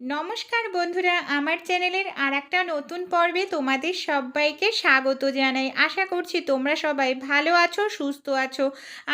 নমস্কার বন্ধুরা, আমার চ্যানেলের আর একটা নতুন পর্বে তোমাদের সবাইকে স্বাগত জানাই। আশা করছি তোমরা সবাই ভালো আছো, সুস্থ আছো।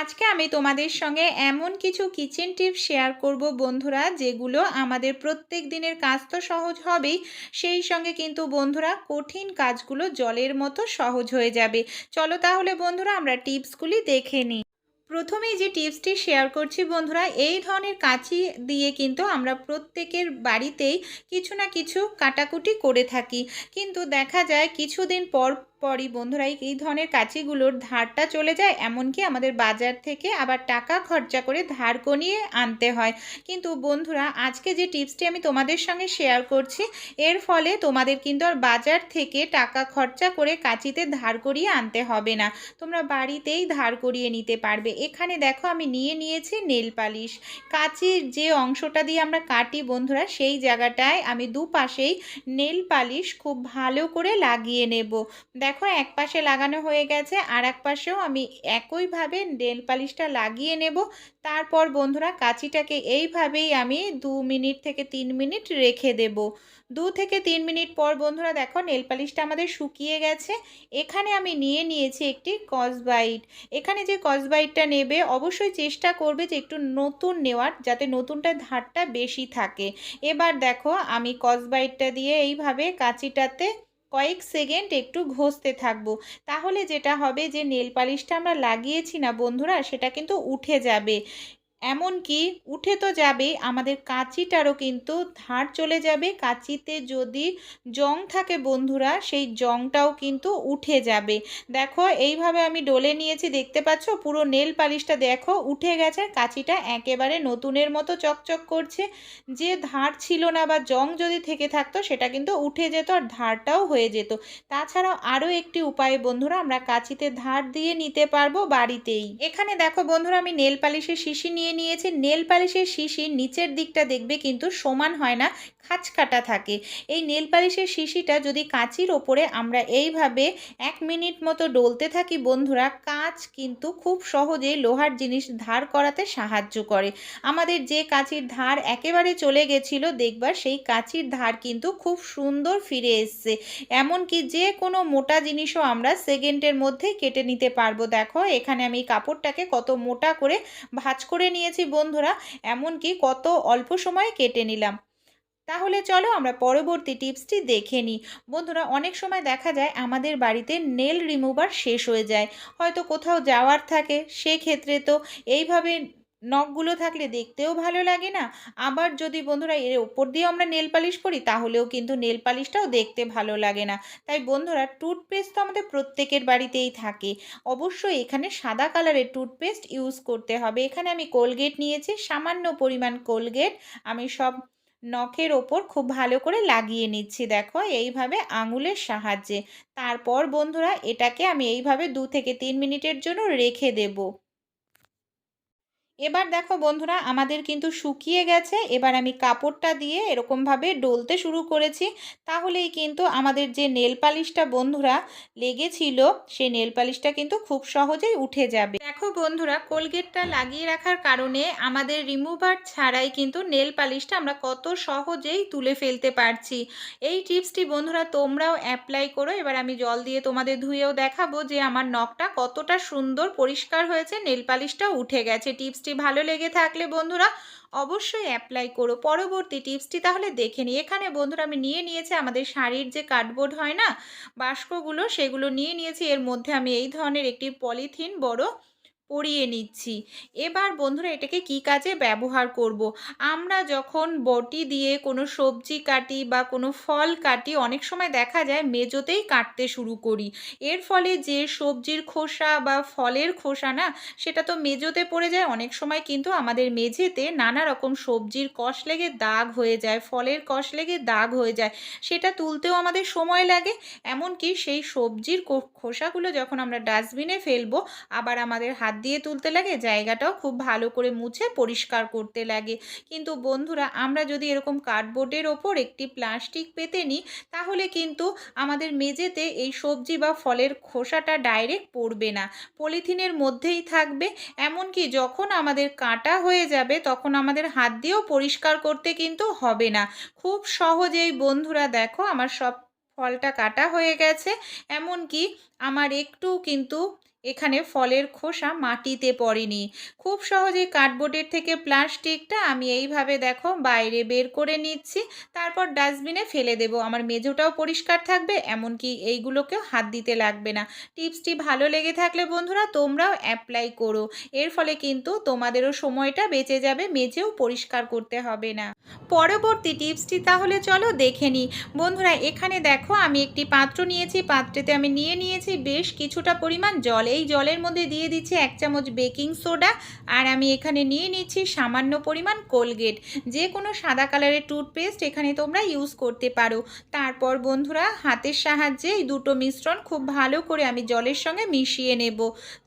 আজকে আমি তোমাদের সঙ্গে এমন কিছু কিচেন টিপস শেয়ার করব বন্ধুরা, যেগুলো আমাদের প্রত্যেক দিনের কাজ তো সহজ হবেই, সেই সঙ্গে কিন্তু বন্ধুরা কঠিন কাজগুলো জলের মতো সহজ হয়ে যাবে। চলো তাহলে বন্ধুরা আমরা টিপসগুলি দেখে নিই। প্রথমেই যে টিপসটি শেয়ার করছি, বন্ধুরা, এই ধরনের কাঁচি দিয়ে কিন্তু আমরা প্রত্যেকের বাড়িতেই কিছু না কিছু কাটাকুটি করে থাকি। কিন্তু দেখা যায় কিছুদিন পর পরই বন্ধুরা এই ধরনের কাঁচিগুলোর ধারটা চলে যায়, এমনকি আমাদের বাজার থেকে আবার টাকা খরচা করে ধার কনিয়ে আনতে হয়। কিন্তু বন্ধুরা, আজকে যে টিপসটি আমি তোমাদের সঙ্গে শেয়ার করছি, এর ফলে তোমাদের কিন্তু আর বাজার থেকে টাকা খরচা করে কাঁচিতে ধার করিয়ে আনতে হবে না। তোমরা বাড়িতেই ধার করিয়ে নিতে পারবে। এখানে দেখো, আমি নিয়ে নিয়েছি নেল পালিশ। কাঁচির যে অংশটা দিয়ে আমরা কাটি বন্ধুরা, সেই জায়গাটায় আমি দুপাশেই নেল পালিশ খুব ভালো করে লাগিয়ে নেব। দেখো এক পাশে লাগানো হয়ে গেছে, আর এক পাশেও আমি একইভাবে নেল পালিশটা লাগিয়ে নেব। তারপর বন্ধুরা, কাঁচিটাকে এইভাবেই আমি দু মিনিট থেকে তিন মিনিট রেখে দেব। দু থেকে তিন মিনিট পর বন্ধুরা, দেখো, নেল পালিশটা আমাদের শুকিয়ে গেছে। এখানে আমি নিয়ে নিয়েছি একটি কসবাইট। এখানে যে কসবাইটটা নেবে, অবশ্যই চেষ্টা করবে যে একটু নতুন নেওয়ার, যাতে নতুনটা ধারটা বেশি থাকে। এবার দেখো, আমি কসবাইটটা দিয়ে এইভাবে কাঁচিটাতে কয়েক সেকেন্ড একটু ঘষতে থাকব। তাহলে যেটা হবে যে, নেল পালিশটা আমরা লাগিয়েছি না বন্ধুরা, সেটা কিন্তু উঠে যাবে। এমনকি উঠে তো যাবে, আমাদের কাঁচিটারও কিন্তু ধার চলে যাবে। কাঁচিতে যদি জং থাকে বন্ধুরা, সেই জংটাও কিন্তু উঠে যাবে। দেখো, এইভাবে আমি ডলে নিয়েছি, দেখতে পাচ্ছ? পুরো নেল পালিশটা দেখো, উঠে গেছে। কাঁচিটা একেবারে নতুনের মতো চকচক করছে। যে ধার ছিল না বা জং যদি থেকে থাকতো, সেটা কিন্তু উঠে যেত আর ধারটাও হয়ে যেত। তাছাড়াও আরও একটি উপায় বন্ধুরা, আমরা কাঁচিতে ধার দিয়ে নিতে পারব বাড়িতেই। এখানে দেখো বন্ধুরা, আমি নেল পালিশের শিশি নিয়ে নিয়েছি নেল পালিশের শিশির নিচের দিকটা দেখবে কিন্তু সমান হয় না। খাঁচকাটা থাকে। এই নেল পালিশের শিশিটা যদি কাঁচির ওপরে আমরা এইভাবে এক মিনিট মতো ডলতে থাকি, বন্ধুরা, কাঁচ কিন্তু খুব সহজেই লোহার জিনিস ধার করাতে সাহায্য করে। আমাদের যে কাঁচির ধার একেবারে চলে গেছিল, দেখবার সেই কাঁচির ধার কিন্তু খুব সুন্দর ফিরে এসছে। এমনকি যে কোনো মোটা জিনিসও আমরা সেকেন্ডের মধ্যে কেটে নিতে পারব। দেখো, এখানে আমি কাপড়টাকে কত মোটা করে ভাজ করে নিয়েছি, বন্ধুরা। এমনকি কত অল্প সময়ে কেটে নিলাম। তাহলে চলো আমরা পরবর্তী টিপসটি দেখে নিই। বন্ধুরা, অনেক সময় দেখা যায় আমাদের বাড়িতে নেল রিমুভার শেষ হয়ে যায়। হয়তো কোথাও যাওয়ার থাকে, সেক্ষেত্রে তো এইভাবে নখগুলো থাকলে দেখতেও ভালো লাগে না। আবার যদি বন্ধুরা, এর ওপর দিয়ে আমরা নেল পালিশ করি, তাহলেও কিন্তু নেল পালিশটাও দেখতে ভালো লাগে না। তাই বন্ধুরা, টুথপেস্ট তো আমাদের প্রত্যেকের বাড়িতেই থাকে। অবশ্যই এখানে সাদা কালারের টুথপেস্ট ইউজ করতে হবে। এখানে আমি কোলগেট নিয়েছি, সামান্য পরিমাণ কোলগেট। আমি সব নখের ওপর খুব ভালো করে লাগিয়ে নিচ্ছি। দেখো, এইভাবে আঙুলের সাহায্যে। তারপর বন্ধুরা, এটাকে আমি এইভাবে দু থেকে তিন মিনিটের জন্য রেখে দেবো। এবার দেখো বন্ধুরা, আমাদের কিন্তু শুকিয়ে গেছে। এবার আমি কাপড়টা দিয়ে এরকমভাবে ডলতে শুরু করেছি। তাহলেই কিন্তু আমাদের যে নেল পালিশটা বন্ধুরা লেগেছিল, সেই নেল পালিশটা কিন্তু খুব সহজেই উঠে যাবে। দেখো বন্ধুরা, কোলগেটটা লাগিয়ে রাখার কারণে আমাদের রিমুভার ছাড়াই কিন্তু নেল পালিশটা আমরা কত সহজেই তুলে ফেলতে পারছি। এই টিপসটি বন্ধুরা তোমরাও অ্যাপ্লাই করো। এবার আমি জল দিয়ে তোমাদের ধুয়েও দেখাবো যে আমার নখটা কতটা সুন্দর পরিষ্কার হয়েছে, নেল পালিশটা উঠে গেছে। টিপস টিপসটি ভালো লেগে থাকলে বন্ধুরা অবশ্যই অ্যাপ্লাই করো। পরবর্তী টিপসটি তাহলে দেখে নিই। এখানে বন্ধুরা আমি নিয়ে নিয়েছি আমাদের শাড়ির যে কার্ডবোর্ড হয় না, বাস্কগুলো, সেগুলো নিয়ে নিয়েছি। এর মধ্যে আমি এই ধরনের একটি পলিথিন বড় পরিয়ে নিচ্ছি। এবার বন্ধুরা এটাকে কি কাজে ব্যবহার করব। আমরা যখন বটি দিয়ে কোনো সবজি কাটি বা কোনো ফল কাটি, অনেক সময় দেখা যায় মেজোতেই কাটতে শুরু করি। এর ফলে যে সবজির খোসা বা ফলের খোসা না, সেটা তো মেজোতে পড়ে যায়। অনেক সময় কিন্তু আমাদের মেঝেতে নানা রকম সবজির কষ লেগে দাগ হয়ে যায়, ফলের কষ লেগে দাগ হয়ে যায়। সেটা তুলতেও আমাদের সময় লাগে। এমনকি সেই সবজির খোসাগুলো যখন আমরা ডাস্টবিনে ফেলব, আবার আমাদের হাত দিয়ে তুলতে লাগে, জায়গাটাও খুব ভালো করে মুছে পরিষ্কার করতে লাগে। কিন্তু বন্ধুরা, আমরা যদি এরকম কার্ডবোর্ডের ওপর একটি প্লাস্টিক পেতে নিই, তাহলে কিন্তু আমাদের মেঝেতে এই সবজি বা ফলের খোসাটা ডাইরেক্ট পড়বে না। পলিথিনের মধ্যেই থাকবে। এমনকি যখন আমাদের কাটা হয়ে যাবে, তখন আমাদের হাত দিয়েও পরিষ্কার করতে কিন্তু হবে না। খুব সহজেই বন্ধুরা দেখো, আমার সব ফলটা কাটা হয়ে গেছে। এমনকি আমার একটু কিন্তু এখানে ফলের খোসা মাটিতে পড়েনি। খুব সহজেই কার্ডবোর্ডের থেকে প্লাস্টিকটা আমি এইভাবে দেখো বাইরে বের করে নিচ্ছি, তারপর ডাস্টবিনে ফেলে দেব। আমার মেজোটাও পরিষ্কার থাকবে, এমনকি এইগুলোকেও হাত দিতে লাগবে না। টিপসটি ভালো লেগে থাকলে বন্ধুরা তোমরাও অ্যাপ্লাই করো। এর ফলে কিন্তু তোমাদেরও সময়টা বেঁচে যাবে মেজেও পরিষ্কার করতে হবে না। পরবর্তী টিপসটি তাহলে চলো দেখে নিই। বন্ধুরা, এখানে দেখো আমি একটি পাত্র নিয়েছি, পাত্রেতে আমি নিয়ে নিয়েছি বেশ কিছুটা পরিমাণ জল। এই জলের মধ্যে দিয়ে দিচ্ছি এক চামচ বেকিং সোডা আর আমি এখানে নিয়ে নিচ্ছি সামান্য পরিমাণ কোলগেট। যে কোনো সাদা কালারের টুথপেস্ট এখানে তোমরা ইউজ করতে পারো। তারপর বন্ধুরা, হাতের সাহায্যে এই দুটো মিশ্রণ খুব ভালো করে আমি জলের সঙ্গে মিশিয়ে নেব।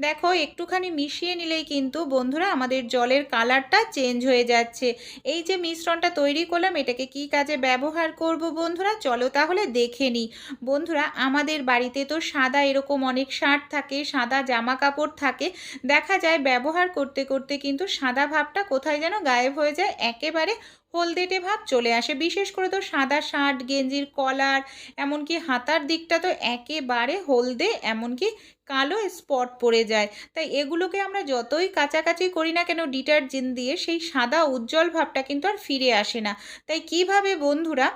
দেখো, একটুখানি মিশিয়ে নিলেই কিন্তু বন্ধুরা আমাদের জলের কালারটা চেঞ্জ হয়ে যাচ্ছে। এই যে মিশ্রণটা তৈরি করলাম, এটাকে কি কাজে ব্যবহার করব বন্ধুরা? চলো তাহলে দেখে নিই। বন্ধুরা, আমাদের বাড়িতে তো সাদা এরকম অনেক শার্ট থাকে, সাদা জামা কাপড় থাকে, দেখা যায় ব্যবহার করতে করতে কিন্তু সাদা ভাবটা কোথায় যেন গায়েব হয়ে যায়, একেবারে হলদেটে ভাব চলে আসে। বিশেষ করে তো সাদা শার্ট, গেঞ্জির কলার, এমনকি হাতার দিকটা তো একেবারে হলদে, এমনকি কালো স্পট পড়ে যায়। তাই এগুলোকে আমরা যতই কাছাকাছি করি না কেন, ডিটারজেন্ট দিয়ে সেই সাদা উজ্জ্বল ভাবটা কিন্তু আর ফিরে আসে না। তাই কীভাবে বন্ধুরা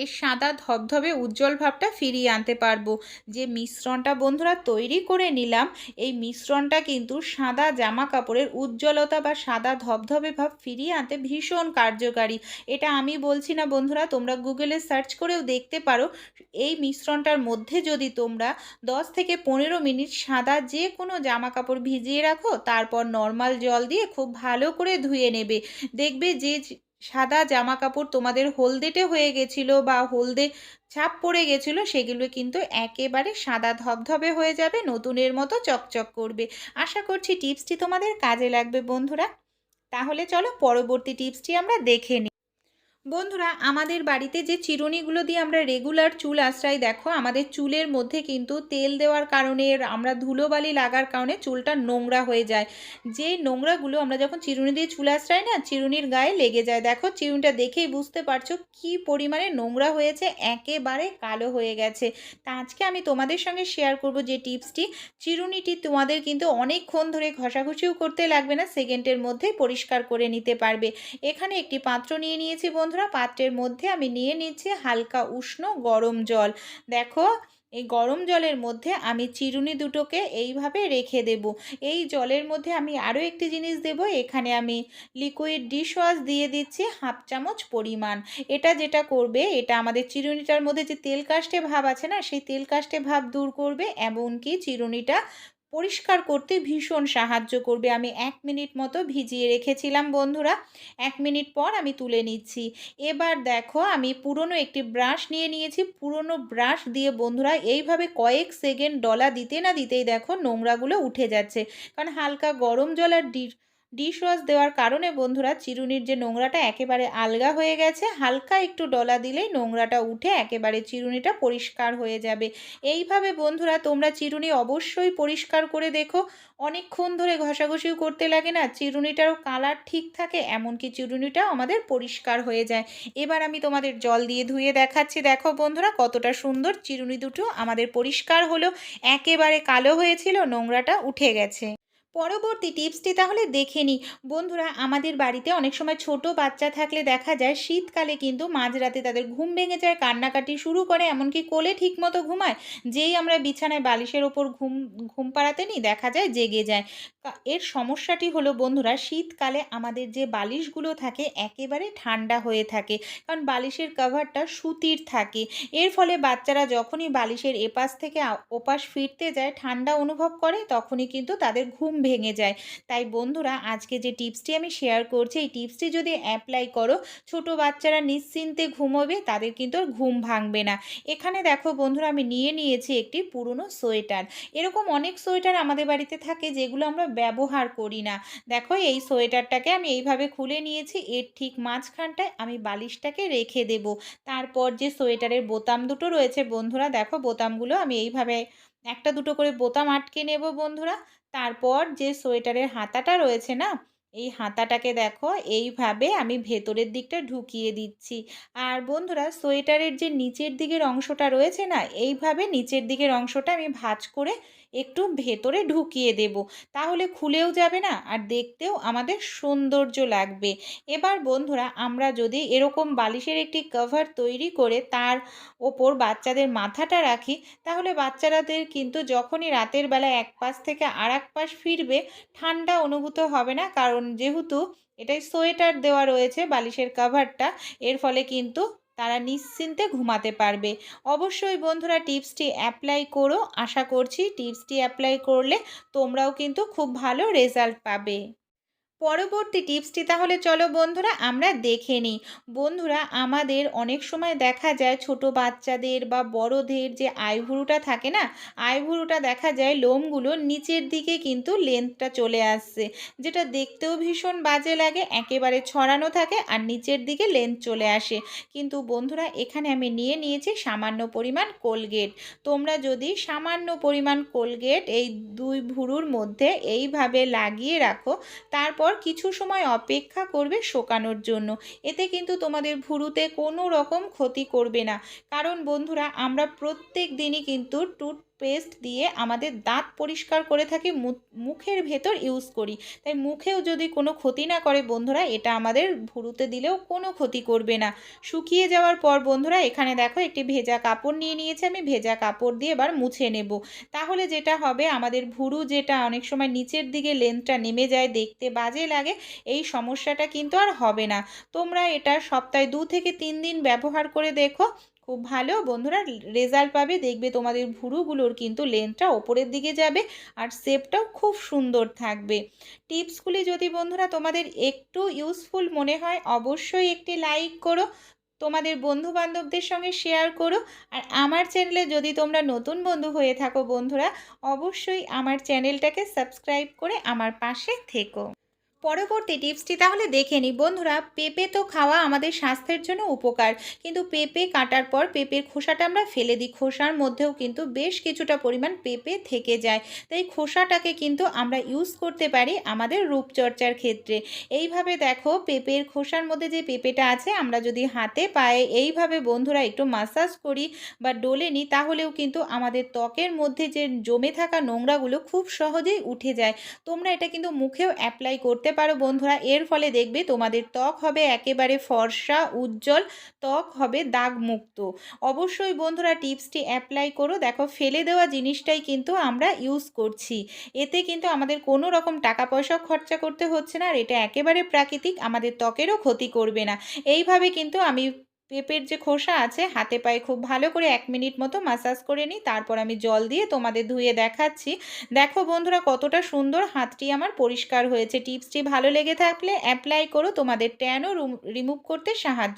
এই সাদা ধবধবে উজ্জ্বল ভাবটা ফিরিয়ে আনতে পারব। যে মিশ্রণটা বন্ধুরা তৈরি করে নিলাম, এই মিশ্রণটা কিন্তু সাদা জামা কাপড়ের উজ্জ্বলতা বা সাদা ধবধবে ভাব ফিরিয়ে আনতে ভীষণ কার্যকারী। এটা আমি বলছি না বন্ধুরা, তোমরা গুগলে সার্চ করেও দেখতে পারো। এই মিশ্রণটার মধ্যে যদি তোমরা দশ থেকে পনেরো মিনিট সাদা যে কোনো জামা কাপড় ভিজিয়ে রাখো, তারপর নর্মাল জল দিয়ে খুব ভালো করে ধুয়ে নেবে। দেখবে যে সাদা জামা কাপড় তোমাদের হলদেটে হয়ে গেছিল বা হলদে ছাপ পড়ে গেছিল, সেগুলো কিন্তু একেবারে সাদা ধবধবে হয়ে যাবে, নতুনের মতো চকচক করবে। আশা করছি টিপসটি তোমাদের কাজে লাগবে বন্ধুরা। তাহলে চলো পরবর্তী টিপসটি আমরা দেখে নিই। বন্ধুরা, আমাদের বাড়িতে যে চিরুনিগুলো দিয়ে আমরা রেগুলার চুল আশ্রয় দেখো, আমাদের চুলের মধ্যে কিন্তু তেল দেওয়ার কারণে আমরা ধুলোবালি লাগার কারণে চুলটা নোংরা হয়ে যায়। যে নোংরাগুলো আমরা যখন চিরুনি দিয়ে চুল আশ্রয় না, চিরুনির গায়ে লেগে যায়। দেখো, চিরুনিটা দেখেই বুঝতে পারছ কি পরিমাণে নোংরা হয়েছে, একেবারে কালো হয়ে গেছে। তা আজকে আমি তোমাদের সঙ্গে শেয়ার করব যে টিপসটি চিরুনিটি তোমাদের কিন্তু অনেকক্ষণ ধরে ঘষাঘষিও করতে লাগবে না সেকেন্ডের মধ্যে পরিষ্কার করে নিতে পারবে। এখানে একটি পাত্র নিয়ে নিয়েছি বন্ধুরা। পাত্রের মধ্যে আমি নিয়ে নিচ্ছি হালকা উষ্ণ গরম জল। দেখো, এই গরম জলের মধ্যে আমি চিরুনি দুটোকে এইভাবে রেখে দেব। এই জলের মধ্যে আমি আরও একটি জিনিস দেব। এখানে আমি লিকুইড ডিশওয়াশ দিয়ে দিচ্ছি হাফ চামচ পরিমাণ। এটা যেটা করবে, এটা আমাদের চিরুনিটার মধ্যে যে তেল কাস্টে ভাব আছে না, সেই তেল কাস্টে ভাব দূর করবে, এমনকি চিরুনিটা পরিষ্কার করতে ভীষণ সাহায্য করবে। আমি এক মিনিট মতো ভিজিয়ে রেখেছিলাম বন্ধুরা। এক মিনিট পর আমি তুলে নিচ্ছি। এবার দেখো আমি পুরনো একটি ব্রাশ নিয়ে নিয়েছি। পুরনো ব্রাশ দিয়ে বন্ধুরা এইভাবে কয়েক সেকেন্ড ডলা দিতে না দিতেই দেখো নোংরাগুলো উঠে যাচ্ছে। কারণ হালকা গরম জল আর ডি ডিশওয়াশ দেওয়ার কারণে বন্ধুরা চিরুনির যে নোংরাটা একেবারে আলগা হয়ে গেছে, হালকা একটু ডলা দিলেই নোংরাটা উঠে একেবারে চিরুনিটা পরিষ্কার হয়ে যাবে। এইভাবে বন্ধুরা তোমরা চিরুনি অবশ্যই পরিষ্কার করে দেখো। অনেকক্ষণ ধরে ঘষাঘষিও করতে লাগে না, চিরুনিটারও কালার ঠিক থাকে, এমনকি চিরুনিটাও আমাদের পরিষ্কার হয়ে যায়। এবার আমি তোমাদের জল দিয়ে ধুয়ে দেখাচ্ছি। দেখো বন্ধুরা কতটা সুন্দর চিরুনি দুটো আমাদের পরিষ্কার হলো, একেবারে কালো হয়েছিল, নোংরাটা উঠে গেছে। পরবর্তী টিপসটি তাহলে দেখে নিই। বন্ধুরা, আমাদের বাড়িতে অনেক সময় ছোট বাচ্চা থাকলে দেখা যায় শীতকালে কিন্তু মাঝরাতে তাদের ঘুম ভেঙে যায়, কান্নাকাটি শুরু করে, এমনকি কোলে ঠিকমতো ঘুমায়, যেই আমরা বিছানায় বালিশের ওপর ঘুম ঘুম পাড়াতে নিই, দেখা যায় জেগে যায়। এর সমস্যাটি হলো বন্ধুরা, শীতকালে আমাদের যে বালিশগুলো থাকে একেবারে ঠান্ডা হয়ে থাকে, কারণ বালিশের কভারটা সুতির থাকে। এর ফলে বাচ্চারা যখনই বালিশের এপাশ থেকে ওপাশ ফিরতে যায়, ঠান্ডা অনুভব করে, তখনই কিন্তু তাদের ঘুম ভেঙে যায়। তাই বন্ধুরা, আজকে যে টিপসটি আমি শেয়ার করছি, এই টিপসটি যদি অ্যাপ্লাই করো, ছোট বাচ্চারা নিশ্চিন্তে ঘুমোবে, তাদের কিন্তু ঘুম ভাঙবে না। এখানে দেখো বন্ধুরা, আমি নিয়ে নিয়েছি একটি পুরনো সোয়েটার। এরকম অনেক সোয়েটার আমাদের বাড়িতে থাকে, যেগুলো আমরা ব্যবহার করি না। দেখো, এই সোয়েটারটাকে আমি এইভাবে খুলে নিয়েছি, এর ঠিক মাঝখানটায় আমি বালিশটাকে রেখে দেব। তারপর যে সোয়েটারের বোতাম দুটো রয়েছে বন্ধুরা, দেখো বোতামগুলো আমি এইভাবে, একটা দুটো করে বোতাম আটকে নেব বন্ধুরা। তারপর যে সোয়েটারের হাতাটা রয়েছে না, এই হাতাটাকে দেখো, এইভাবে আমি ভেতরের দিকটা ঢুকিয়ে দিচ্ছি। আর বন্ধুরা, সোয়েটারের যে নিচের দিকের অংশটা রয়েছে না, এইভাবে নিচের দিকের অংশটা আমি ভাঁজ করে একটু ভেতরে ঢুকিয়ে দেব। তাহলে খুলেও যাবে না আর দেখতেও আমাদের সৌন্দর্য লাগবে। এবার বন্ধুরা, আমরা যদি এরকম বালিশের একটি কভার তৈরি করে তার ওপর বাচ্চাদের মাথাটা রাখি, তাহলে বাচ্চারাদের কিন্তু যখনই রাতের বেলা এক পাশ থেকে আর এক পাশ ফিরবে, ঠান্ডা অনুভূত হবে না। কারণ যেহেতু এটাই সোয়েটার দেওয়া রয়েছে বালিশের কাভারটা এর ফলে কিন্তু তারা নিশ্চিন্তে ঘুমাতে পারবে। অবশ্যই বন্ধুরা টিপসটি অ্যাপ্লাই করো। আশা করছি টিপসটি অ্যাপ্লাই করলে তোমরাও কিন্তু খুব ভালো রেজাল্ট পাবে। পরবর্তী টিপসটি তাহলে চলো বন্ধুরা আমরা দেখে নিই। বন্ধুরা, আমাদের অনেক সময় দেখা যায় ছোট বাচ্চাদের বা বড়দের যে আইভুরুটা থাকে না, আইভুরুটা দেখা যায় লোমগুলো নিচের দিকে কিন্তু লেন্থটা চলে আসছে, যেটা দেখতেও ভীষণ বাজে লাগে, একেবারে ছড়ানো থাকে আর নিচের দিকে লেন্থ চলে আসে। কিন্তু বন্ধুরা, এখানে আমি নিয়ে নিয়েছি সামান্য পরিমাণ কোলগেট। তোমরা যদি সামান্য পরিমাণ কোলগেট এই দুই ভুরুর মধ্যে এইভাবে লাগিয়ে রাখো, তারপর কিছু সময় অপেক্ষা করবে শোকানোর জন্য। এতে কিন্তু তোমাদের ভুরুতে কোনো রকম ক্ষতি করবে না। কারণ বন্ধুরা, আমরা প্রত্যেক দিনই কিন্তু টুথ পেস্ট দিয়ে আমাদের দাঁত পরিষ্কার করে থাকি মুখের ভেতর ইউজ করি। তাই মুখেও যদি কোনো ক্ষতি না করে বন্ধুরা, এটা আমাদের ভুরুতে দিলেও কোনো ক্ষতি করবে না। শুকিয়ে যাওয়ার পর বন্ধুরা, এখানে দেখো একটি ভেজা কাপড় নিয়ে নিয়েছে আমি, ভেজা কাপড় দিয়ে এবার মুছে নেব। তাহলে যেটা হবে, আমাদের ভুরু যেটা অনেক সময় নিচের দিকে লেন্থটা নেমে যায়, দেখতে বাজে লাগে, এই সমস্যাটা কিন্তু আর হবে না। তোমরা এটা সপ্তাহে দু থেকে তিন দিন ব্যবহার করে দেখো খুব ভালো। বন্ধুরা রেজাল্ট পাবে। দেখবে তোমাদের ভুরুগুলোর কিন্তু লেন্থটা ওপরের দিকে যাবে আর শেপটাও খুব সুন্দর থাকবে। টিপসগুলি যদি বন্ধুরা তোমাদের একটু ইউজফুল মনে হয়, অবশ্যই একটি লাইক করো, তোমাদের বন্ধু বান্ধবদের সঙ্গে শেয়ার করো। আর আমার চ্যানেলে যদি তোমরা নতুন বন্ধু হয়ে থাকো বন্ধুরা, অবশ্যই আমার চ্যানেলটাকে সাবস্ক্রাইব করে আমার পাশে থেকো। পরবর্তী টিপসটি তাহলে দেখে নিই। বন্ধুরা, পেঁপে তো খাওয়া আমাদের স্বাস্থ্যের জন্য উপকার, কিন্তু পেঁপে কাটার পর পেঁপের খোসাটা আমরা ফেলে দিই। খোসার মধ্যেও কিন্তু বেশ কিছুটা পরিমাণ পেঁপে থেকে যায়। তাই খোসাটাকে কিন্তু আমরা ইউজ করতে পারি আমাদের রূপচর্চার ক্ষেত্রে। এইভাবে দেখো, পেঁপের খোসার মধ্যে যে পেঁপেটা আছে, আমরা যদি হাতে পায়ে এইভাবে বন্ধুরা একটু মাসাজ করি বা ডলে নিই, তাহলেও কিন্তু আমাদের ত্বকের মধ্যে যে জমে থাকা নোংরাগুলো খুব সহজেই উঠে যায়। তোমরা এটা কিন্তু মুখেও অ্যাপ্লাই করতে করতে পারো বন্ধুরা, এর ফলে দেখবে তোমাদের ত্বক হবে একেবারে ফর্সা, উজ্জ্বল, ত্বক হবে দাগমুক্ত। অবশ্যই বন্ধুরা টিপসটি অ্যাপ্লাই করো। দেখো, ফেলে দেওয়া জিনিসটাই কিন্তু আমরা ইউজ করছি। এতে কিন্তু আমাদের কোনো রকম টাকা পয়সা খরচা করতে হচ্ছে না আর এটা একেবারে প্রাকৃতিক, আমাদের ত্বকেরও ক্ষতি করবে না। এইভাবে কিন্তু আমি পেঁপের যে খোসা আছে, হাতে পায়ে খুব ভালো করে এক মিনিট মতো মাসাজ করে নিই, তারপর আমি জল দিয়ে তোমাদের ধুয়ে দেখাচ্ছি। দেখো বন্ধুরা কতটা সুন্দর হাতটি আমার পরিষ্কার হয়েছে। টিপসটি ভালো লেগে থাকলে অ্যাপ্লাই করো, তোমাদের ট্যানও রিমুভ করতে সাহায্য